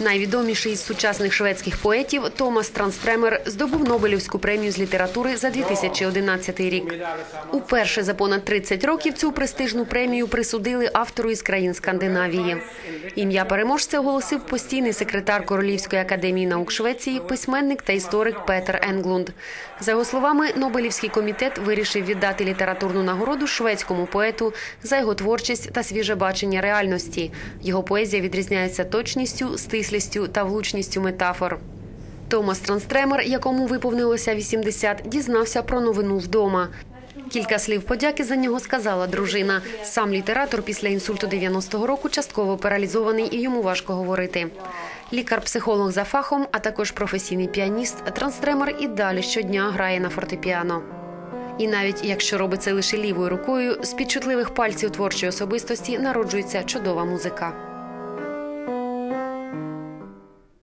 Найвідоміший із сучасних шведських поетів Томас Транстремер здобув Нобелівську премію з літератури за 2011 рік. Уперше за понад 30 років цю престижну премію присудили автору із країн Скандинавії. Ім'я переможця оголосив постійний секретар Королівської академії наук Швеції, письменник та історик Петер Енглунд. За його словами, Нобелівський комітет вирішив віддати літературну нагороду шведському поету за його творчість та свіже бачення реальності. Його поезія відрізняється точністю, стислістю та влучністю метафор. Томас Транстремер, якому виповнилося 80, дізнався про новину вдома. Кілька слів подяки за нього сказала дружина. Сам літератор після інсульту 90-го року частково паралізований і йому важко говорити. Лікар-психолог за фахом, а також професійний піаніст, Транстремер і далі щодня грає на фортепіано. І навіть якщо робить це лише лівою рукою, з підчутливих пальців творчої особистості народжується чудова музика.